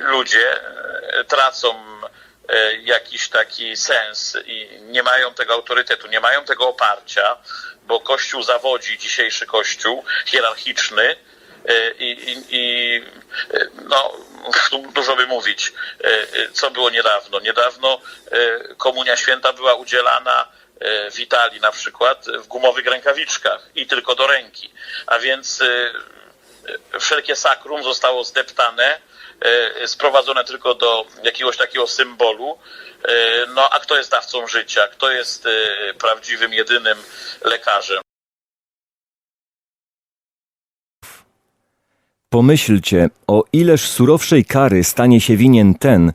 ludzie e, tracą e, jakiś taki sens i nie mają tego autorytetu, nie mają tego oparcia, bo Kościół zawodzi, dzisiejszy Kościół hierarchiczny e, i, i, i no, dużo by mówić, co było niedawno. Niedawno komunia święta była udzielana w Italii na przykład w gumowych rękawiczkach i tylko do ręki. A więc wszelkie sakrum zostało zdeptane, sprowadzone tylko do jakiegoś takiego symbolu. E, No a kto jest dawcą życia? Kto jest e, prawdziwym, jedynym lekarzem? Pomyślcie, o ileż surowszej kary stanie się winien ten,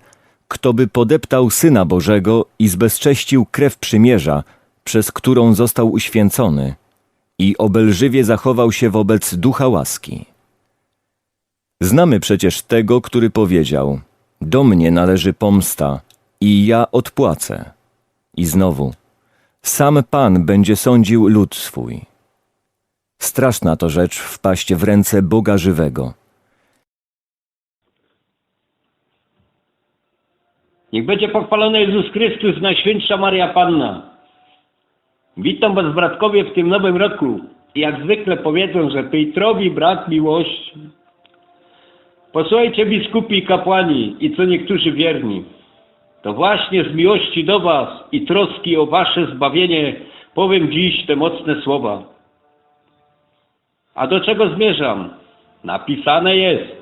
kto by podeptał Syna Bożego i zbezcześcił krew przymierza, przez którą został uświęcony, i obelżywie zachował się wobec ducha łaski. Znamy przecież tego, który powiedział: Do mnie należy pomsta, i ja odpłacę. I znowu: Sam Pan będzie sądził lud swój. Straszna to rzecz wpaść w ręce Boga żywego. Niech będzie pochwalony Jezus Chrystus, Najświętsza Maria Panna. Witam Was, bratkowie, w tym nowym roku. Jak zwykle powiedzą, że Piotrowi brak miłości. Posłuchajcie, biskupi i kapłani, i co niektórzy wierni. To właśnie z miłości do Was i troski o Wasze zbawienie powiem dziś te mocne słowa. A do czego zmierzam? Napisane jest.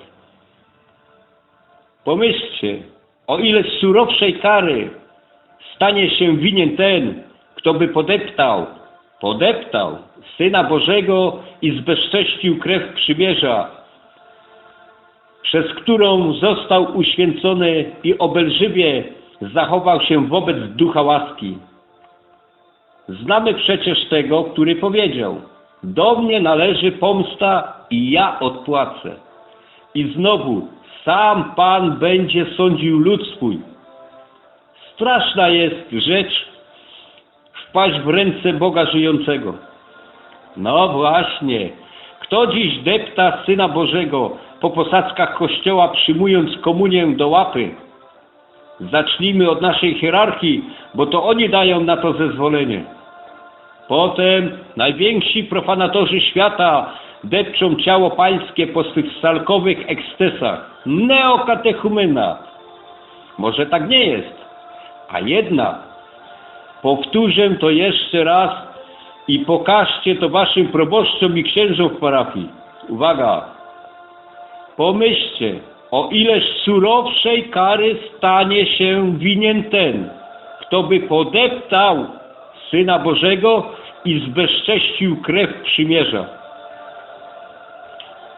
Pomyślcie, o ile surowszej kary stanie się winien ten, kto by podeptał, podeptał Syna Bożego i zbezcześcił krew przymierza, przez którą został uświęcony i obelżywie zachował się wobec ducha łaski. Znamy przecież tego, który powiedział: Do mnie należy pomsta i ja odpłacę. I znowu sam Pan będzie sądził lud swój. Straszna jest rzecz wpaść w ręce Boga żyjącego. No właśnie, kto dziś depta Syna Bożego po posadzkach Kościoła przyjmując komunię do łapy? Zacznijmy od naszej hierarchii, bo to oni dają na to zezwolenie. Potem najwięksi profanatorzy świata depczą ciało pańskie po swych salkowych ekscesach. Neokatechumena. Może tak nie jest, a jednak powtórzę to jeszcze raz i pokażcie to waszym proboszczom i księżom w parafii. Uwaga! Pomyślcie, o ileż surowszej kary stanie się winien ten, kto by podeptał Syna Bożego i zbezcześcił krew przymierza.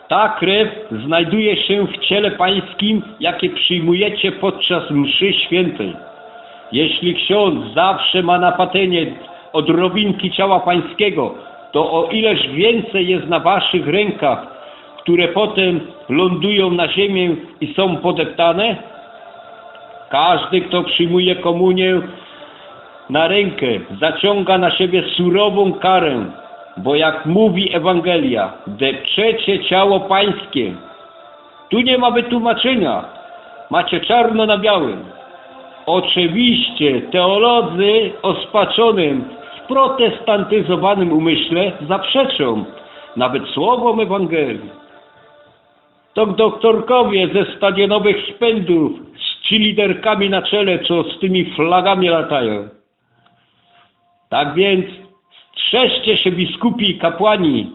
Ta krew znajduje się w ciele pańskim, jakie przyjmujecie podczas mszy świętej. Jeśli ksiądz zawsze ma na patynie odrobinki ciała pańskiego, to o ileż więcej jest na waszych rękach, które potem lądują na ziemię i są podeptane? Każdy, kto przyjmuje komunię na rękę, zaciąga na siebie surową karę, bo jak mówi Ewangelia, depczecie ciało pańskie. Tu nie ma wytłumaczenia. Macie czarno na białym. Oczywiście teolodzy o spaczonym, sprotestantyzowanym umyśle zaprzeczą nawet słowom Ewangelii. To doktorkowie ze stadionowych spędów z cheerleaderkami na czele, co z tymi flagami latają. Tak więc strzeżcie się biskupi i kapłani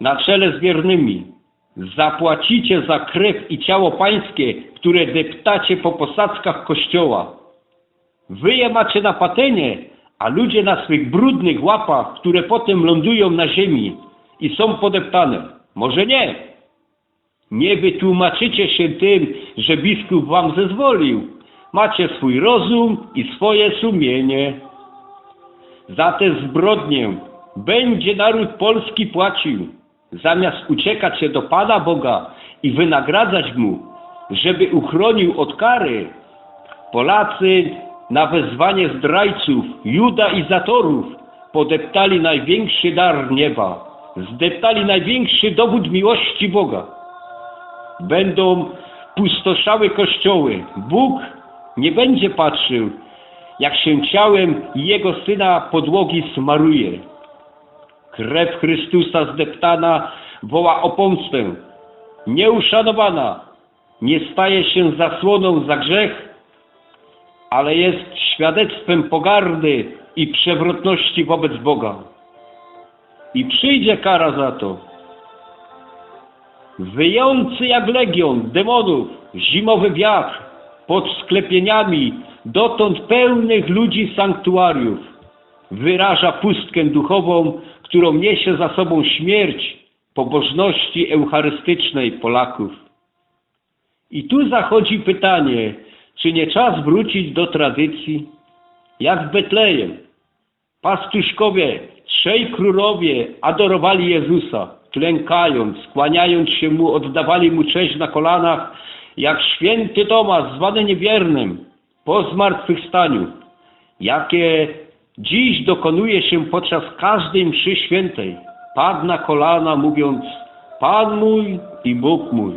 na czele z wiernymi. Zapłacicie za krew i ciało pańskie, które deptacie po posadzkach kościoła. Wy je macie na patenie, a ludzie na swych brudnych łapach, które potem lądują na ziemi i są podeptane. Może nie. Nie wytłumaczycie się tym, że biskup wam zezwolił. Macie swój rozum i swoje sumienie. Za tę zbrodnię będzie naród polski płacił, zamiast uciekać się do Pana Boga i wynagradzać Mu, żeby uchronił od kary. Polacy na wezwanie zdrajców, judaizatorów podeptali największy dar nieba, zdeptali największy dowód miłości Boga. Będą pustoszały kościoły. Bóg nie będzie patrzył, jak się ciałem Jego Syna podłogi smaruje. Krew Chrystusa zdeptana woła o pomstę. Nieuszanowana nie staje się zasłoną za grzech, ale jest świadectwem pogardy i przewrotności wobec Boga. I przyjdzie kara za to. Wyjący jak legion demonów, zimowy wiatr, pod sklepieniami dotąd pełnych ludzi sanktuariów, wyraża pustkę duchową, którą niesie za sobą śmierć pobożności eucharystycznej Polaków. I tu zachodzi pytanie, czy nie czas wrócić do tradycji? Jak w Betlejem. Pastuszkowie, trzej królowie adorowali Jezusa, klękając, skłaniając się Mu, oddawali Mu cześć na kolanach, jak święty Tomasz, zwany niewiernym, po zmartwychwstaniu, jakie dziś dokonuje się podczas każdej mszy świętej. Padł na kolana, mówiąc, Pan mój i Bóg mój.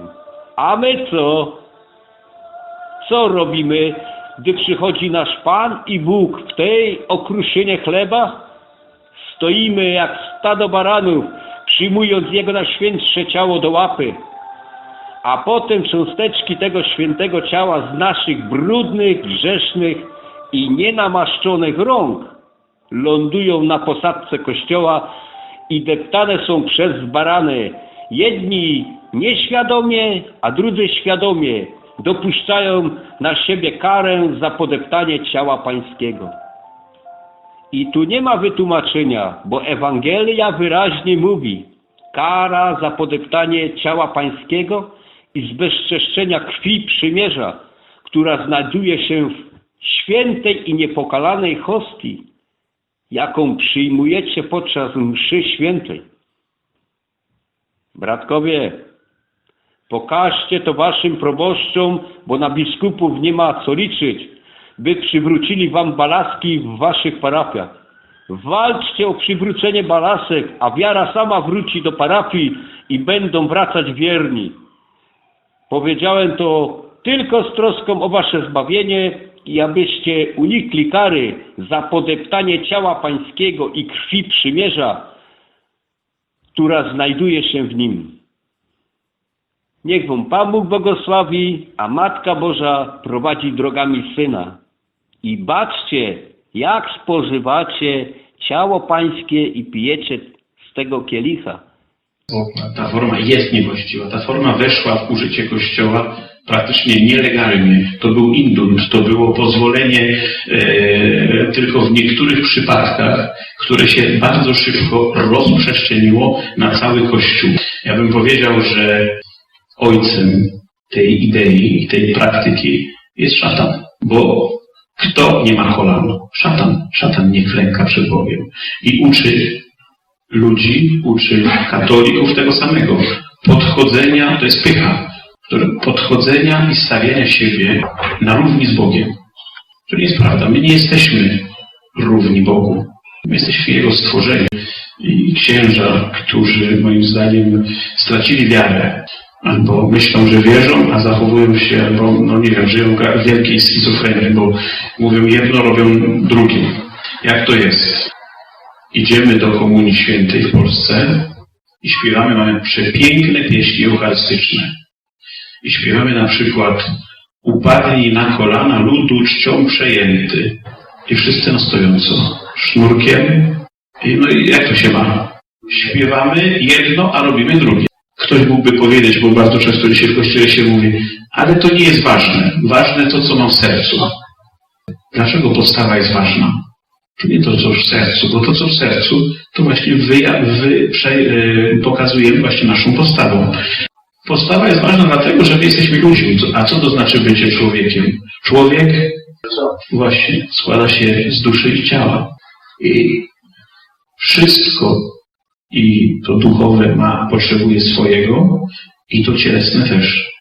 A my co? Co robimy, gdy przychodzi nasz Pan i Bóg w tej okruszynie chleba? Stoimy jak stado baranów, przyjmując Jego najświętsze ciało do łapy, a potem cząsteczki tego świętego ciała z naszych brudnych, grzesznych i nienamaszczonych rąk lądują na posadce kościoła i deptane są przez barany. Jedni nieświadomie, a drudzy świadomie dopuszczają na siebie karę za podeptanie ciała pańskiego. I tu nie ma wytłumaczenia, bo Ewangelia wyraźnie mówi kara za podeptanie ciała pańskiego i zbezczeszczenia krwi przymierza, która znajduje się w świętej i niepokalanej hostii, jaką przyjmujecie podczas mszy świętej. Bratkowie, pokażcie to waszym proboszczom, bo na biskupów nie ma co liczyć, by przywrócili wam balaski w waszych parafiach. Walczcie o przywrócenie balasek, a wiara sama wróci do parafii i będą wracać wierni. Powiedziałem to tylko z troską o wasze zbawienie i abyście unikli kary za podeptanie ciała pańskiego i krwi przymierza, która znajduje się w nim. Niech wam Pan Bóg błogosławi, a Matka Boża prowadzi drogami Syna. I baczcie, jak spożywacie ciało pańskie i pijecie z tego kielicha. ta forma jest niewłaściwa. Ta forma weszła w użycie Kościoła praktycznie nielegalnie. To był indult, to było pozwolenie e, tylko w niektórych przypadkach, które się bardzo szybko rozprzestrzeniło na cały Kościół. Ja bym powiedział, że ojcem tej idei i tej praktyki jest szatan, bo kto nie ma kolan? Szatan. Szatan nie klęka przed Bogiem i uczy ludzi, uczy katolików tego samego. Podchodzenia, to jest pycha, podchodzenia i stawiania siebie na równi z Bogiem. To nie jest prawda. My nie jesteśmy równi Bogu. My jesteśmy Jego stworzeni. I księża, którzy moim zdaniem stracili wiarę, albo myślą, że wierzą, a zachowują się, albo, no nie wiem, żyją w wielkiej schizofrenii, bo mówią jedno, robią drugie. Jak to jest? idziemy do Komunii Świętej w Polsce i śpiewamy, mamy przepiękne pieśni eucharystyczne. I śpiewamy na przykład Upadnij na kolana ludu czcią przejęty. I wszyscy na stojąco. Sznurkiem. I, no i jak to się ma? Śpiewamy jedno, a robimy drugie. Ktoś mógłby powiedzieć, bo bardzo często dzisiaj w kościele się mówi, ale to nie jest ważne. Ważne to, co mam w sercu. Dlaczego podstawa jest ważna? Nie to, co w sercu, bo to, co w sercu, to właśnie wyja, wy, prze, y, pokazujemy właśnie naszą postawą. Postawa jest ważna dlatego, że my jesteśmy ludźmi. A co to znaczy bycie człowiekiem? Człowiek właśnie składa się z duszy i ciała. I wszystko i to duchowe ma, potrzebuje swojego i to cielesne też.